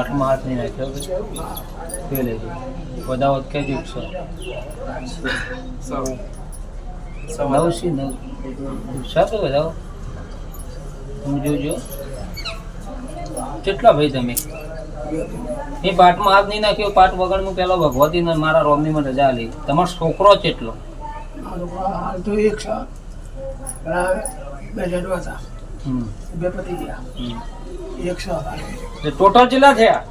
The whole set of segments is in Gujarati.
પાઠમાં હાથ નહીં નાખ્યો લેજો. બધા વખતે કહેજો એકસો નવ સી નવ? સાત બધા તમે જોજો. કેટલા ભાઈ તમે? એ પાઠમાં હાથ નહીં નાખ્યો પાઠ વગરનું પેલો ભગવતી મારા રોમની માં રજા લી તમારો છોકરો કેટલો? તો એક છે. બે જડવા હતા. હમ. બે પતી ગયા. હમ. એક. એટલે ટોટલ કેટલા થયા?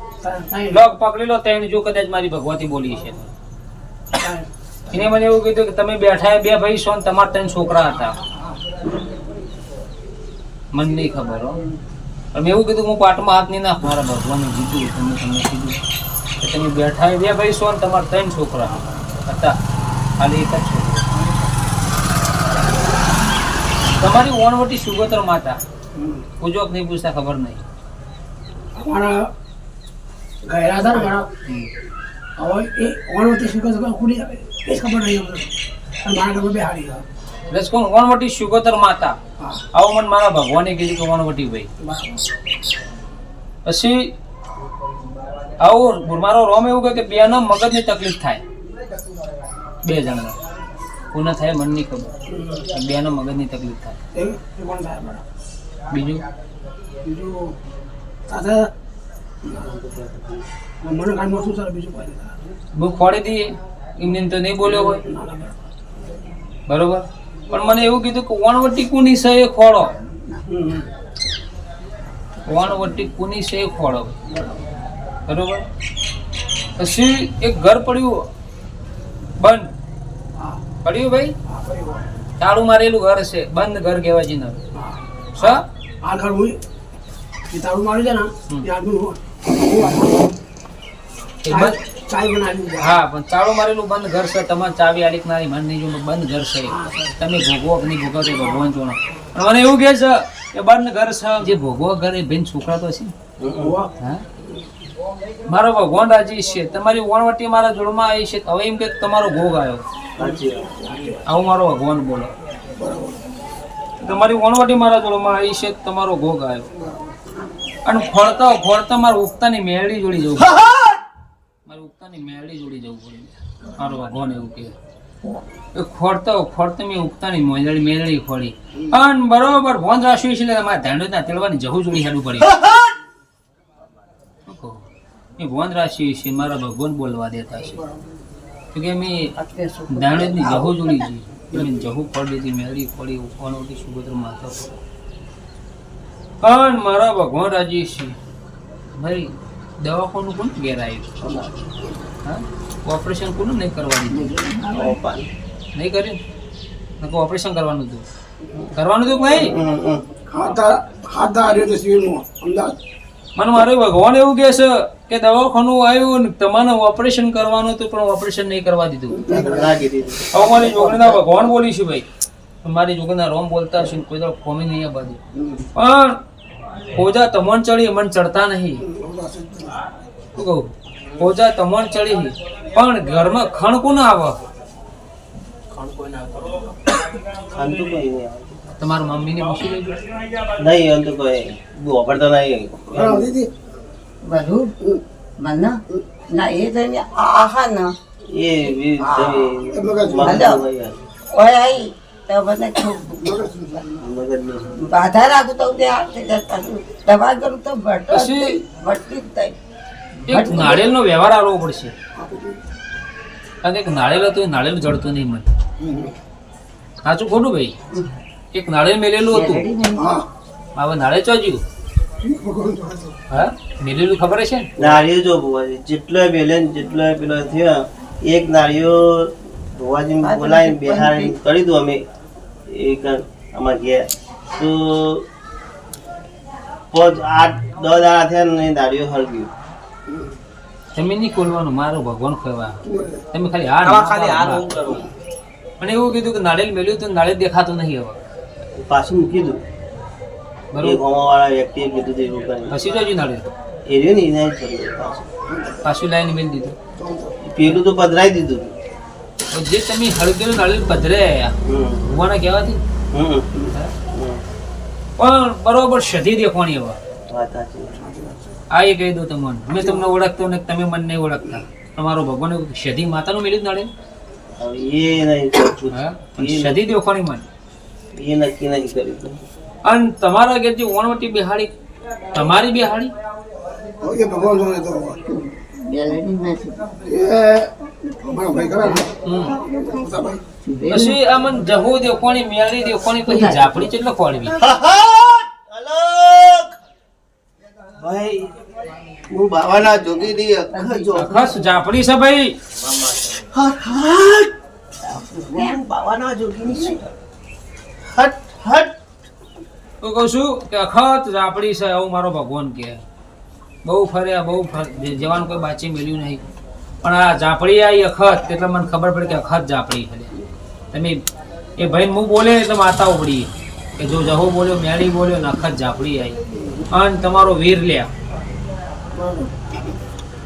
લોક પકડી લો ત્રણ જો કદાચ મારી ભગવતી બોલી છે. એને મને એવું કીધું કે તમે બેઠા બે ભાઈ છો તમારા ત્રણ છોકરા હતા. મને નહીં ખબર હો. મેં એવું કીધું હું પાટમાં હાથ નહીં નાખ મારા ભગવાને જીતું તમે તમને કીધું. કે તમે બેઠા બે ભાઈ છો ને તમારા ત્રણ છોકરા હતા. ખાલી એક જ છોકરો. તમારી ઓણવટી સુગોતર માતા. પૂજો નહીં પૂછતા ખબર નહીં. અમારા ગયા હતા ને મારા. હવે એ ઓણવતી શું કહે ખુલી આવે એ જ ખબર નહીં અમને. મારા ઘરમાં બે હારી ગયા એટલે કોણ ઓણવટી સુગોતર માતા આવો મને મારા ભગવાને કીધું કે ઓણવટી ભાઈ પછી આવું મારો રોમ એવું કહે કે બેના મગજની તકલીફ થાય બે જણા પૂર્ણ થાય મનની નહીં ખબર. બેના મગજની તકલીફ થાય બીજું બીજું દાદા મને કાનમાં શું ચાલે બીજું કોઈ બહુ ખોડી દઈએ એમને તો નહીં બોલ્યો હોય. બરોબર. પણ મને એવું કીધું કે વણવટી કુની છે એ ખોડો હમ. વણવટી કુની છે ખોળો? બરોબર? પછી એક ઘર પડ્યું. બંધ. પડ્યું ભાઈ? તાળું મારેલું ઘર છે. બંધ ઘર કહેવાય છે ને હા. સ? આ ઘર હું તારું મારી છે ને પણ ચાળું મારેલું બંધ ઘર છે તમારે ચાવી આલીક મન નહીં બંધ ઘર છે તમે ભોગવો નહીં ભોગવો તે ભગવાન જોણો પણ મને એવું કહે છે કે બંધ ઘર છે. જે ભોગવો ઘર એ બેન છોકરા તો છે. હા? મારો ભગવાન રાજી છે. તમારી વણવટી મારા જોડમાં આવી છે. હવે એમ કે તમારો ભોગ આવ્યો. આવું મારો ભગવાન બોલો. તમારી વણવટી મારા જોડમાં આવી છે. તમારો ભોગ આવ્યો. અને ખોળતો ખોળતો મારે ઉગતાની મેળી જોડી જવું મારે ઉગતાની મેળી જોડી જવું પડે. મારો ભગવાન એવું કે. એ ખોડતો ખોડતો મેં ઉગતાની મેળડી મેળડી ખોળી અને બરોબર ભોન રાશિ છે એટલે મારે ધાંડો ના તેડવાની જવું જોડી હેડું પડી. શું કહું? એ ભોન રાખ્યું છે મારા ભગવાન બોલવા દેતા છે. તો કે મેં ધાંડોની જહુ જોડી છે જવું જહુ ફોડી દીધી મેળી ફોડી ઉફાણોથી સુભદ્ર માતા અને મારા ભગવાન રાજી છે. ભાઈ દવાખાનું કોણ ઘેર આવ્યું હા? ઓપરેશન કોનું નહીં કરવા દીધું નહીં કર્યું? નકો ઓપરેશન કરવાનું હતું. કરવાનું હતું ભાઈ? તો મને મારે ભગવાન એવું કહે છે કે દવાખાનું આવ્યું ને તમારે ઓપરેશન કરવાનું હતું પણ ઓપરેશન નહીં કરવા દીધું. હવે મારી જોગણીના ભગવાન બોલીશું છે ભાઈ. મારી જોગણીના રોમ બોલતા હશે કોઈ દાડો કોમી નહીં આ બાજુ. પણ ખોજા તમણ ચડી મન ચડતા નહીં. શું કહું? તમણ ચડી પણ ઘરમાં ખણ કોને આવે? તમારા મમ્મીને પૂછી લેજો નહીં એમ તો કોઈ વાપરતા નહીં. બધું મને ના એ તો આહા ના એ ઓય આઈ. તો મને ખૂબ મગજ નહીં. બાધા રાખું તો તે હાથે દવા કરું તો ભટકો ભટકી જ થાય એક નાળિયેરનો વ્યવહાર આવવો પડશે. કારણ કે એક નાળિયેર હતું એ નાળિયેર જડતું નહીં મને. સાચું ખોટું ભાઈ? એક નાળિયેર મેલેલું હતું. હવે નાળિયેર ચોજ્યું. હા? મેલેલું ખબર છે ને નાળિયેર જો ભુવાજી જેટલો ને જેટલો પેલો થયો એક નાળિયો ભુવાજી બોલાવીને બેહાડીને કરી દઉં અમે. એક અમારા ગયા તો પાંચ આઠ દસ દાડા થયા ને દાડીઓ હળગ્યું તમે નહીં ખોલવાનું મારો ભગવાન ખોવા તમે ખાલી હાર ખાલી હાર અને એવું કીધું કે નાળિયેર મેલ્યું તો નાળિયેર દેખાતું નહીં હવે. પાછું મૂકી દઉં. બરોબર. ગામવાળા વ્યક્તિએ કીધું એવું કરીને પછી જોજો નાળિયેર. એ રહ્યું ને એને પાછું. પાછું લાઈન મેળ દીધું. પેલું તો પધરાઈ દીધું. જે તમે હળગેલું નાળિયેર પધરે ભગવાના કહેવાથી? પણ બરોબર સધી દેખવાની હવે. આ એ કહી દો તમને. મેં તમને ઓળખતો ને તમે મને નહીં ઓળખતા. તમારો ભગવાન શધી સધી માતાનું મેળ્યું જ નડે એ હા? પણ સધી દેખાણી મને. એ નક્કી નહીં કર્યું અને તમારા ઘેર જે ઓણવટી બિહાડી તમારી બિહાડી? ભગવાન ને? પછી આ મને દે દેખાણી મેળી દેખાણી પછી ઝાપડી કેટલો અલોક! ભાઈ હું બાવાના જોગી દી અખજો ખસ ઝાપડી છે ભાઈ. હટ બાવાના જોગીની છું. હટ હટ! તો કહું છું કે અખત ઝાપડી છે એવું મારો ભગવાન કે બહુ ફર્યા બહુ ફર- જવાનું કોઈ બાચી મળ્યું નહીં. પણ આ ઝાપડી આવી અખત એટલે મને ખબર પડી કે અખત ઝાપડી છે. તમે એ ભાઈ હું બોલે એટલે માતા ઉપડી કે જો જહો બોલ્યો મેળી બોલ્યો ને અખત ઝાપડી આવી અન તમારો વીર લ્યા.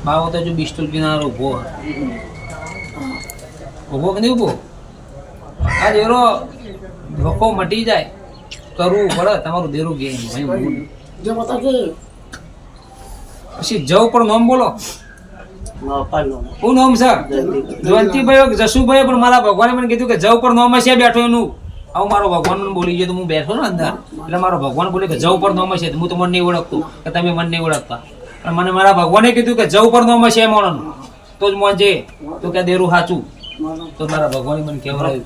બાવો તો જો બિસ્તુલ કિનારો ઊભો ઊભો કે નહીં ઊભો? આ દેરો ધોકો મટી જાય કરવું પડે તમારું દેરું ગેમ. ભાઈ પછી જવ પણ નામ બોલો. છે? જસુભાઈ પણ મારા ભગવાને મને કીધું કે જવ પર નામ છે બેઠો એનું. આવું મારો ભગવાન બોલી ગયો તો હું બેઠો ને અંદર. એટલે મારો ભગવાન બોલે કે જવ પર નામ છે હું તો મને નહીં ઓળખતો કે તમે મને નહીં ઓળખતા. અને મને મારા ભગવાને કીધું કે જવ પર નામ છે મોણન તો જ મોંજે. તો કે દેરું સાચું તો મારા ભગવાને મને કહેવડાવ્યું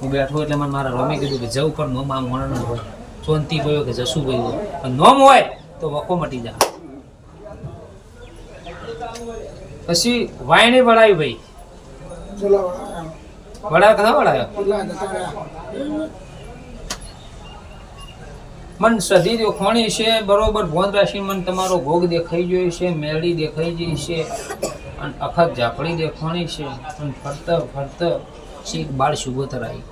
હું બેઠો એટલે મને મારા રમે કીધું કે જવ પર નોમ આ મોણન હોય. ચોંતીભાઈ કે જસુભાઈ હોય. નોમ હોય તો વખો મટી જાય. પછી વાયણે વળાવી ભાઈ. વડા પેલા જતા મન સધી દેખાણી છે બરોબર ભોન રાશિ મન તમારો ભોગ દેખાઈ ગયો છે મેળી દેખાઈ ગઈ છે અને અખત ઝાપડી દેખાણી છે અને ફરત ફરત શીખ બાળ શુભો આવી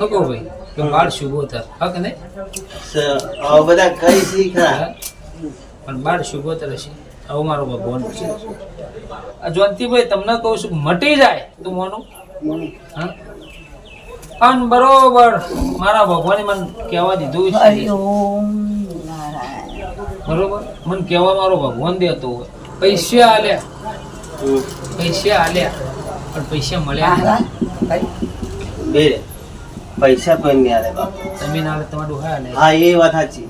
હકો ભાઈ તો બાળ શુભો શુભોતર હક ને બધા કઈ શીખા પણ બાળ શુભો છે. આવો મારો ભગવાન છે. આ જ્વંતીભાઈ તમને કહું છું મટી જાય તું મોનું? હા? અને બરોબર મારા ભગવાને મને કહેવા દીધું છે. બરોબર? મને કહેવા મારો ભગવાન દેતો હોય. પૈસા આલ્યા. પૈસા આલ્યા. પણ પૈસા મળ્યા બે પૈસા કોઈ નહીં આલે બાપુ. તમે ના આલે તમારું હા એ વાત સાચી.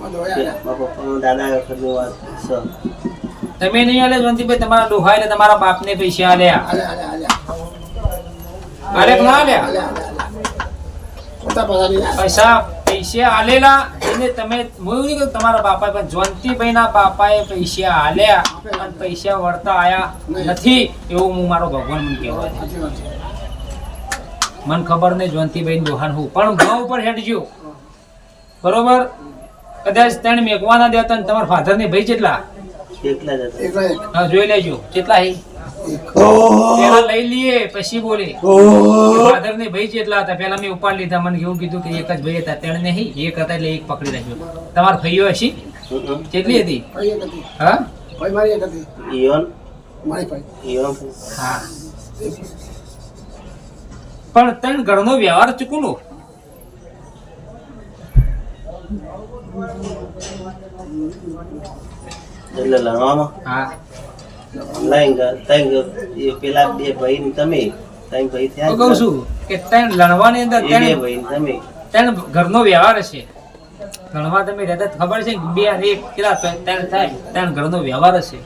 દાદા વખતની વાત છે તમે નહીં આલે જવંતીભાઈ તમારા ડોહા એટલે તમારા બાપને પૈસા આલ્યા આલે આલે આલે. આલે કે ના આલ્યા પૈસા પૈસા આલેલા એને તમે મોયું કે તમારા બાપા પણ જવંતીભાઈ ના બાપાએ પૈસા આલ્યા અને પૈસા વળતા આયા નથી એવું હું મારો ભગવાન મને કહેવા દે સાચી વાત છે. મને ખબર નહીં જવંતીભાઈ દોહાન હું પણ ભાવ ઉપર હેઠજો. બરોબર? કદાચ તેને મેઘવાના દેતા ને તમારા ફાધર ને ભાઈ કેટલા હા જોઈ લેજો. કેટલા હે. પેલા લઈ લઈએ પછી બોલે. ફાધર ને ભાઈ જેટલા હતા પેલા મેં ઉપાડ લીધા. મને એવું કીધું કે એક જ ભાઈ હતા તેને નહીં. એક હતા એટલે એક પકડી રાખ્યો તમારા ભાઈઓ હશી? કેટલી હતી? હા? ભાઈ મારી એક હતી. ઈયોન? મારી ભાઈ. ઈયોન. હા. પણ તણ ઘરનો વ્યવહાર ચૂકુનો એટલે લણવામાં હા. લઈ ગયા. ત્રણ એ પેલા બે ભાઈ ને તમે ત્રણ ભાઈ થયા કહું છું કે ત્રણ લણવાની અંદર બે ભાઈ તમે. ત્રણ ઘરનો વ્યવહાર હશે ઘરમાં તમે રહેતા ખબર છે બે એક કેટલા ત્રણ થાય ત્રણ ઘરનો વ્યવહાર છે.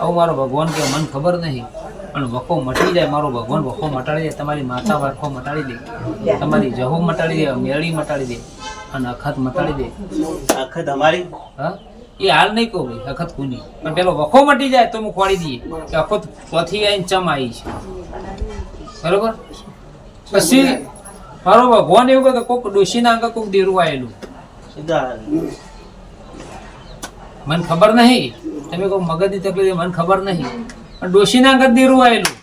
આવું મારો ભગવાન કે મને ખબર નહીં. પણ વખો મટી જાય મારો ભગવાન વખો મટાડી દે તમારી માતા વખો મટાડી દે તમારી જહુ મટાડી દે મેળી મટાડી દે અને અખત મટાડી દે. અખત અમારી? હા? એ હાલ નહીં કહું ભાઈ અખત કુની પણ પેલો વખો મટી જાય તો હું ખોડી દઈએ. કે અખત ચોથી આવીને ચમ આવી છે. બરોબર? પછી મારો ભગવાન એવું કે કોક ડોશીના અંગે કોક દેરું આવેલું મને ખબર નહીં. તમે કહો મગજની તકલીફ મને ખબર નહીં. પણ ડોશીના અંગે દેરું આવેલું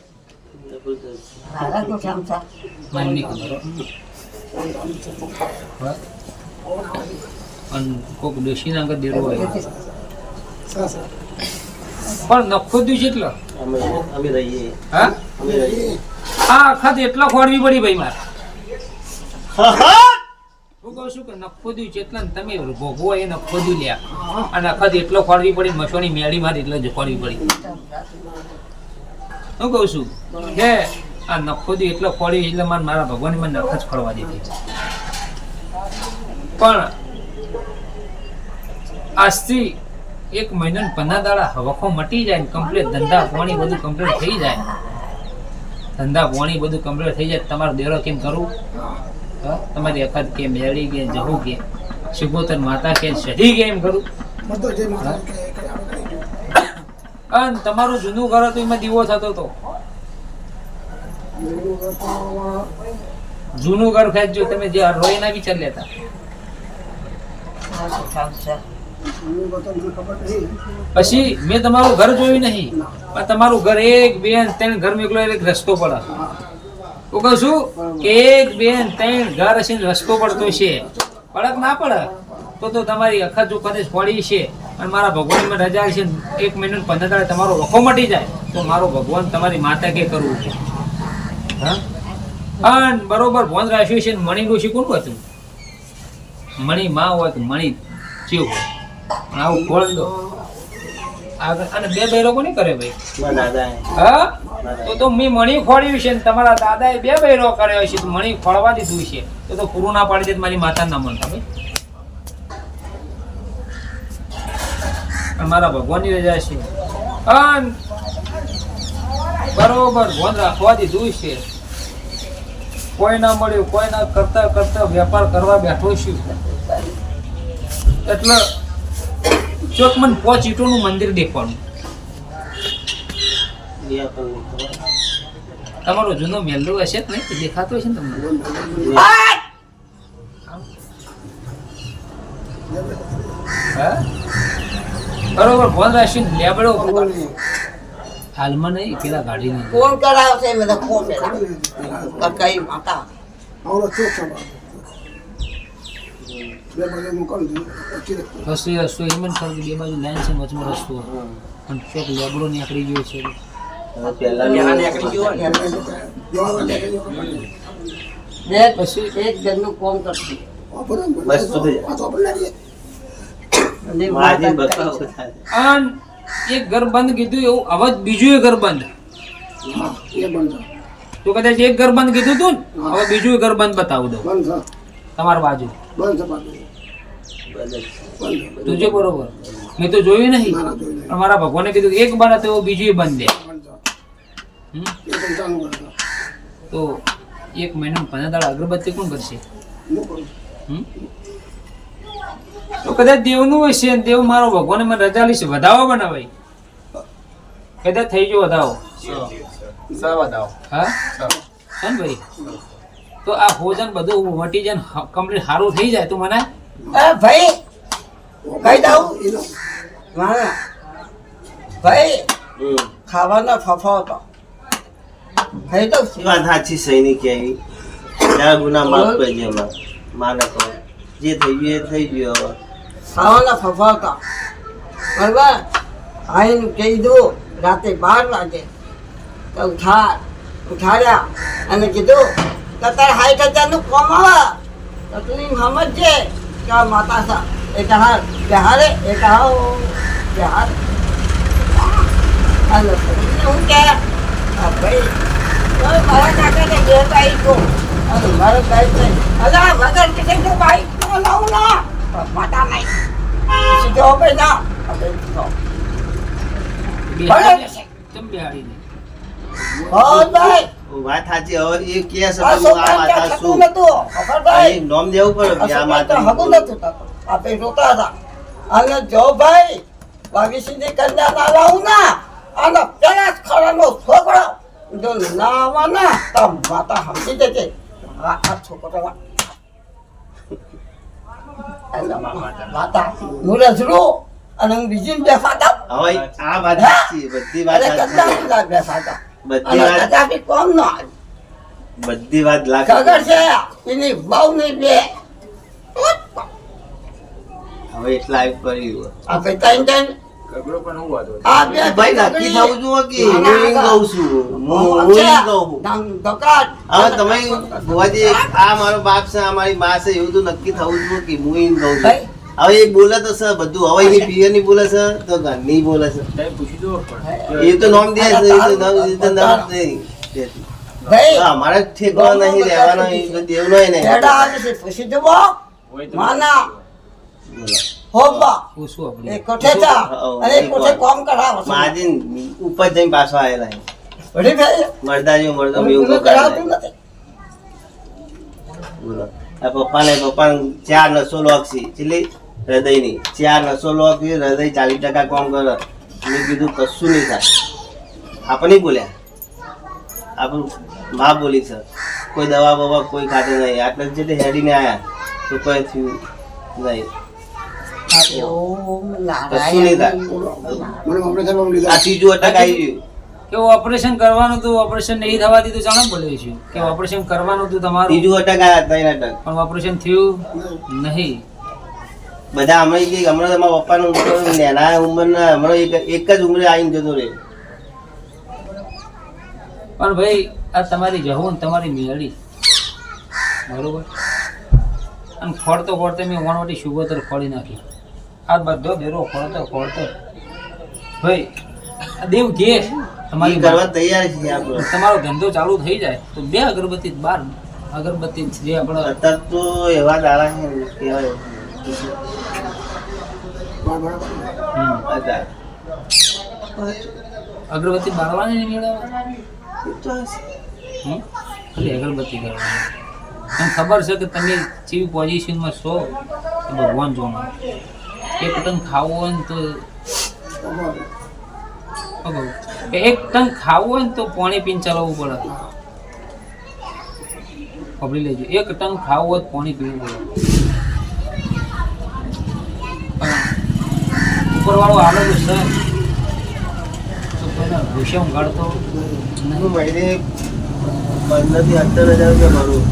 મને નહીં ખબર પણ કોક ડોશીના અંગત દેરું આવેલું પણ નખો દું છે એટલો. અમે અમે રહીએ. હા? અમે રહીએ. આ અખત એટલો ખોડવી પડી ભાઈ મારે. હા, હા. શું કહું છું કે નખોદ્યું છે એટલે ને તમે ભોગવો એ નખોદ્યું લ્યા. અને અખત એટલો ખોડવી પડી મસોની મેળી મારી એટલે જ ખોડવી પડી. હું કહું છું કે આ નખોદ્યું એટલો ખોળી એટલે મારે મારા ભગવાન મને નખ જ ખોડવા દીધી પણ આજથી એક મહિનો પંદર દાડા હવખો મટી જાય કમ્પ્લીટ ધંધા પાણી બધું કમ્પ્લીટ થઈ જાય. ધંધા પાણી બધું કમ્પ્લીટ થઈ જાય તમારો દેરો કેમ કરવું તમારી અખત કે મેળી કે જવું કે સુગોતર માતા કે સધી કે એમ કરું. અને તમારું જૂનું ઘર હતું એમાં દીવો થતો હતો. તો જૂનું ઘર ખેંચજો તમે જે રોય ના વિચાર લેતા પછી મેં તમારું ઘર જોયું નહીં. પણ તમારું ઘર એક, બે ત્રણ ઘર મેં એકલો એક રસ્તો પડે. હું કહું છું કે એક, બે ત્રણ ઘર હશે રસ્તો પડતો છે. પડક ના પડે, તો તો તમારી અખત જો કદાચ પડી છે. અને મારા ભગવાનમાં રજા છે એક મહિનો પંદર દાડે તમારો વખો મટી જાય. તો મારો ભગવાન તમારી માતા કે કરવું છે. હા? બરોબર ભોન રાખ્યું છે ને મણીનું શીખવું હતું? મણી માં હોય તો મણી ચીવ હોય આવું ખોલ દો. અને બે બૈરો કોને કરે ભાઈ? હા? તો તો મેં મણી ખોળ્યું છે ને તમારા દાદાએ બે બૈરો કર્યો છે તો મણી ખોળવા દીધું છે. તો તો પૂરું ના પાડી દે મારી માતા ના મન તમે? મારા મારા ભગવાનની રજા છે. અન બરોબર ભોન રાખવા દીધું છે. કોઈ ના મળ્યું કોઈ ના કરતા કરતા વેપાર કરવા બેઠો છું. એટલે ચોક મને પોચ ઈટોનું મંદિર દેખવાનું. તમારો જૂનો મેલ્લો હશે જ નહીં દેખાતો હશે ને તમને? હા? બરોબર ફોન રાખીને લેબડો હાલમાં નહીં પેલા ગાડી નહીં ફોન કરાવશે બધા ફોન કઈ માતા. બે બાજુ મોકલી દઉં. રસ્તો રસ્તો એમ જ ખરું બે બાજુ લાઈન છે વચમાં રસ્તો. પણ ચોક લેબડો નીકળી ગયો છે. એક જણનું કોમ ઘર બંધ કીધું એવું હવે બીજું ઘર બંધ. તો કદાચ એક ઘર બંધ કીધું તું હવે બીજું ઘર બંધ બતાવું દઉં. તમારી બાજુ. બંધ. તુજે બરોબર. મેં તો જોયું નહીં. પણ મારા ભગવાને કીધું એક બંધ તો બીજું બંધ દે. તો એક મહિના પંદર દાડા અગરબત્તી કોણ કરશે? તો કદાચ દેવનું હોય છે દેવ મારો ભગવાને મને રજા લઈશ વધાવો બનાવાય કદાચ થઈ ગયો વધાવો. હા? ભાઈ? તો આ ભોજન બધું મટી જાય કમ્પ્લીટ સારું થઈ જાય તો મને? એ ભાઈ કહી દઉં એનો ભાઈ હમ. ખાવાનો ફફો હતો. ખાઈ દઉં વાત સાચી સૈનિક એવી ચાર ગુના માફ કરજે માને કહો જે થઈ ગયું એ થઈ ગયું હવે. ખાવાના ફફો હતો. બરાબર? આઈને કહી દઉં રાતે બાર વાગે તો ઉઠાર ઉઠાડ્યા અને કીધું કે તારે હાઈટ હજારનું કોમ આવે તકલીફ સમજજે કે માતા સા એક હાર બિહારે એક હાર બિહાર હું કે ભાઈ મારા કાકાને ઘેર આવી ગયો અને મારો સાહેબ છે અલા વગર ટિકિટનું બાઈક તો લાવું ના? માતા નહીં. સીધો ભાઈ ના. હવે તો. બિહારી ને. બિહારી ભાઈ. વાત સાચી હવે એ કે છે આ માતા શું નતું ખબર ભાઈ અહીં નોમ દેવું પડે આ કે આ છોકરાને ત્યાં હગું માતા નતું આપણે રોતા હતા. અને જો ભાઈ વાગીસીની કન્યા ના લાવું ના અને પેલા ખરાનો છોકરો. જો ના ના તો માતા સમજી જજે. આ છોકરો માતા. હું રજડું અને હું બીજી બેસાતા હવે આ વાત બધી વાત બેસાતા બધી અને વાત કદાચ કોમ ન બધી વાત ખબર છે? એની બહુ નહીં બે. હવે એટલા આવી કર્યું આપણે ત્રણ ત્રણ? આ બે ભાઈ નક્કી થવું જોઈએ કે હું કહું છું? હું હું કહું હવે તમે ભુવાજી આ મારો બાપ છે આ મારી મા છે એવું તો નક્કી થવું જોઈએ કે હું એમ કહું છું. હવે એ બોલે તો સર બધું હવે એની પિયરની બોલે સર તો ઘરની બોલે સર એ તો નામ દે છે એ તો નામ એ તો અમારે ઠેકવા નહીં રહેવાનો દેવ નો નહીં ને. હેડા આવે છે પૂછી માના. એ એ ઉપર જઈને પાછો આવેલા મરદાજી મરદો એવું બોલો. પપ્પાને પપ્પાને ચાર નસો લોક છે. ચીલી હૃદયની. ચાર નસો લો કે હૃદય ચાલીસ ટકા કોમ કરે. મેં કીધું કશું નહીં થાય. આપણે બોલ્યા. આપણું મા બોલી સર કોઈ દવા બવા કોઈ ખાતે નહીં. આટલે જ જે હેડીને આવ્યા તો કોઈ થયું નહીં. ઓપરેશનમાં લીધા. આ ત્રીજું અટક આવી ગયું. કે ઓપરેશન કરવાનું હતું ઓપરેશન નહીં થવા દીધું ચાલો બોલે છે. કે ઓપરેશન કરવાનું હતું તમારું? ત્રીજું અટક આવ્યા ત્રણ અટક પણ ઓપરેશન થયું નહીં. બધા હમણાં કે હમણાં તમારા પપ્પાનું ઉંમર નાના ઉંમરના હમણાં એક એક જ ઉંમરે આવીને જતો રહે. પણ ભાઈ આ તમારી જવું ને તમારી મેળી. બરોબર? અને ફળતો ફળતો મેં વણવટી સુગોતર ફળી નાખી. આ બધો બેરો ફળતો ફળતો. ભાઈ આ દેવ કે તમારી કરવા તૈયાર છે આપણે. તમારો ધંધો ચાલુ થઈ જાય તો બે અગરબત્તી બાર અગરબત્તી જે આપણે અત્યારે તો એવા દાડા છે કહેવાય. અગરબત્તી બાળવાની નહીં? ખાલી અગરબત્તી કરવાની મને ખબર છે કે તમે જેવી પોઝિશનમાં છો ભગવાન જોનો. એક ટન ખાવું હોય ને તો એક ટન ખાવું હોય ને તો પાણી પીને ચલાવવું પડે. પકડી લેજો. એક ટન ખાવું હોય તો પાણી પીવું પડે. ઉપરવાળો આવેલો છે. તો કોઈને ભૂસે ઊંઘાડતો હું મહિને પંદરથી હજાર રૂપિયા મારું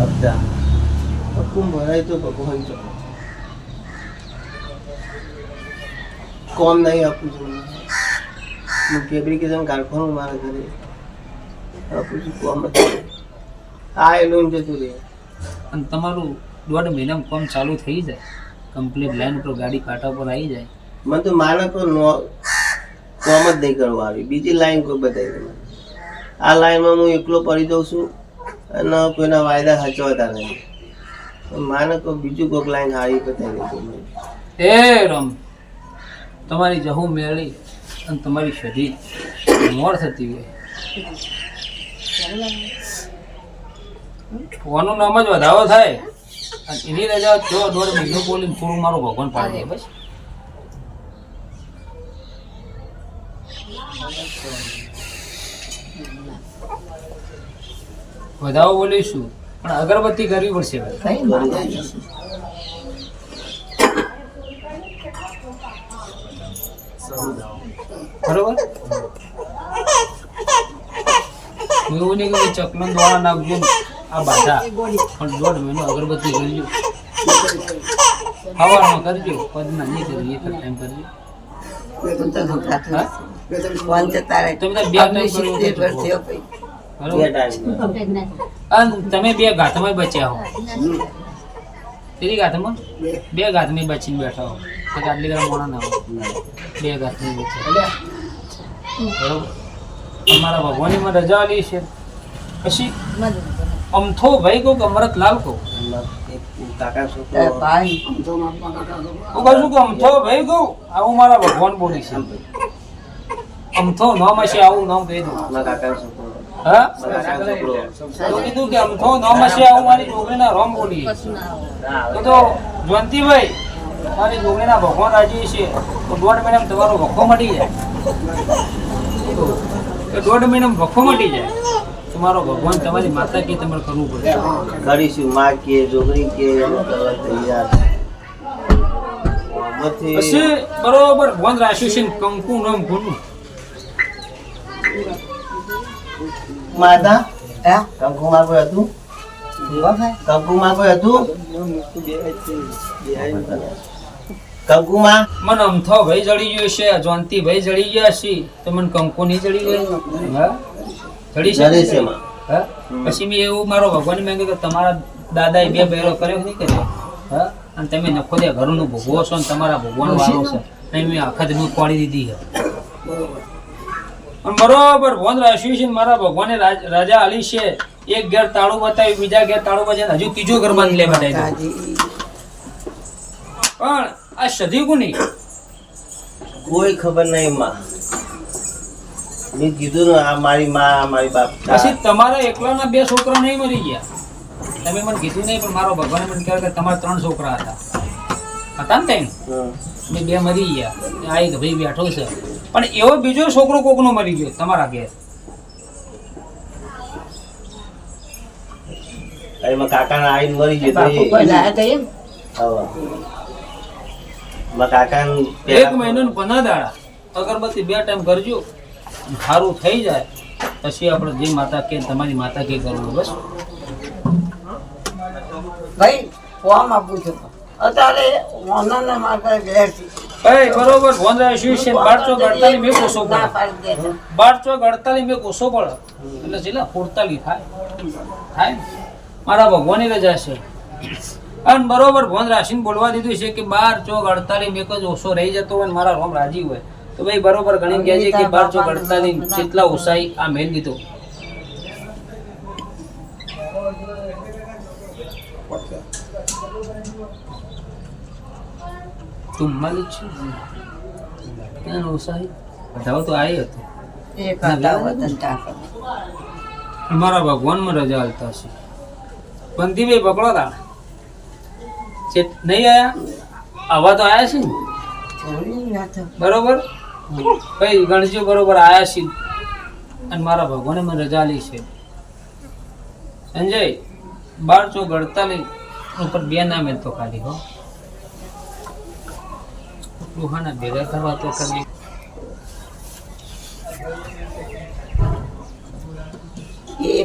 હપ્તા. હપ્તું ભરાય તો ભગવાન છે કોમ નહીં આપું છું. હું ફેબ્રિકેશન કારખાનું મારા ઘરે. આપું છું કોમ આ એનું જતું રહે. અને તમારું દોઢ મહિનામાં કોમ ચાલુ થઈ જાય. કમ્પ્લીટ લાઈન ઉપર ગાડી કાંટા પર આવી જાય. મને તો માને તો નો કોમ જ નહીં કરવા આવી. બીજી લાઈન કોઈ બતાવી દે મને. આ લાઈનમાં હું એકલો પડી જાઉં છું અને કોઈના વાયદા સાચવતા નહીં માને તો બીજું કોઈક લાઈન હારી બતાવી દે એ રમ તમારી જહુ મેળી અને તમારી શરીર મોર થતી હોય. ઓનું નામ જ વધારો થાય. અને એની રજા જો દોઢ મહિનો બોલીને થોડું મારું ભગવાન પાડી બસ. વધાવો બોલીશું પણ અગરબત્તી કરવી પડશે બરોબર? એવું નહીં કે ચકલો દ્વારા નાખજો આ બાધા. પણ દોઢ મહિનો અગરબત્તી કરજો. સવારમાં કરજો પદના નહીં કરજો એક ટાઈમ કરજો. તમે બે ગાથમાં બચ્યા હો. તેરી ગાથમાં બે. ગાથમાં બચીને બેઠા હો. તો આટલી ઘણા મોણા ના હો બે ગાથમાં બચ્યા. બરોબર? અમારા ભગવાનની માં રજા આલી છે. પછી? અમથો ભાઈ કો કાકા છોકરો કહું. છું કે અમથો ભાઈ કહું આવું મારા ભગવાન બોલી છે. અમથો નામ હશે આવું નામ કહી દઉં. કાકા છોકરો. હા? મારા કાકા છોકરો. તો કીધું કે અમથો નામ હશે આવું મારી છોકરીના રોમ બોલી તો તો જયંતિભાઈ મારી છોકરીના ભગવાન રાજી છે તો દોઢ મહિનામાં તમારો વખો મટી જાય. દોઢ મહિનામાં વખો મટી જાય. તમારો ભગવાન તમારી માતા કે તમારે કરવું પડે? કરીશું માં કે છોકરી કે તૈયાર. પછી બરોબર વન રાખ્યું છે કંકુ નામ ઘોનું માતા હે? કંકુમાં કોઈ હતું? કંકુ માં કોઈ હતું? કંકુમાં? મને અમથો ભાઈ જડી ગયો છે જોનતી ભાઈ જડી ગયા છે તો મને કંકુ નહીં જડી ગઈ જડી છે? હા? પછી મેં એવું મારો ભગવાન મેં કે તમારા દાદાએ બે બહેરો કર્યો નહીં? કર્યો હા? અને તમે નખો દે ઘરનું ભોગવો છો ને તમારા ભગવાન વાળો છે. અને મેં આખત દૂધ પાડી દીધી છે. પણ બરોબર ભગવાન રાખ્યું છે મારા ભગવાને રાજા આલી છે. એક ઘેર તાળું બતાવ્યું બીજા ઘેર તાળું બતાવ્યું હજુ ત્રીજું ઘર બાંધી લે બતાવી પણ આ સધી કોની કોઈ ખબર નહીં માં મેં કીધું ને આ મારી માં મારી બાપ. પછી તમારા એકલાના બે છોકરા નહીં મરી ગયા? તમે મને કીધું નહીં પણ મારો ભગવાન મને કહે કે તમારા ત્રણ છોકરા હતા. હતા ને તેમ મેં બે મરી ગયા. આ એક ભાઈ બેઠો છે. પણ એવો બીજો છોકરો કોકનો મરી ગયો તમારા ઘેર? એમાં કાકાના આઈને મરી ગયો કાકાને એક મહિનો પંદર દાડા. અગરબત્તી બે ટાઈમ કરજો. સારું થઈ જાય પછી આપણે જે માતા કે તમારી માતા કે કરવું બસ. ભાઈ કોમ આપું છું. અત્યારે ઓનરને માતા ઘેર છે. બરોબર છે? બારસો અડતાલીસ મેં કોસો પડે. બારસો અડતાલીસ મેં કોસો પડે. એટલે છેલ્લા ફોડતાલીસ થાય. થાય મારા ભગવાનની રજા છે. અને બરોબર ફોન રાખીને બોલવા દીધું છે કે બાર ચોક અડતાલીસ મેં જ ઓછો રહી જતો હોય મારા રોમ રાજી હોય. તો ભાઈ બરોબર ગણીને કહે છે કે બાર ચોક અડતાલીસ જેટલા ઉસાઈ આ મેલ દીધો ચુમ્માલીસ છે? ક્યાં ઉસાઈ? વધારો તો આવી હતો. એક હતા વતન ટાંકા. મારા ભગવાનમાં રજા હાલતા છે બંધીભાઈ પકડો તા નહીં આયા? આવા તો આયા છે ને. બરોબર? ભાઈ ગણજો બરોબર આયા છે અને મારા ભગવાને મને રજા લી છે. સંજય બાર ચોક અડતાલીસ ઉપર બે નામે તો ખાલી હો. ડોહાના ભેગા કરવા તો કરી એ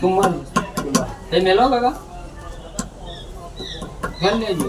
ભગવાન. એ મેલો કાકા? ઘર લેજો.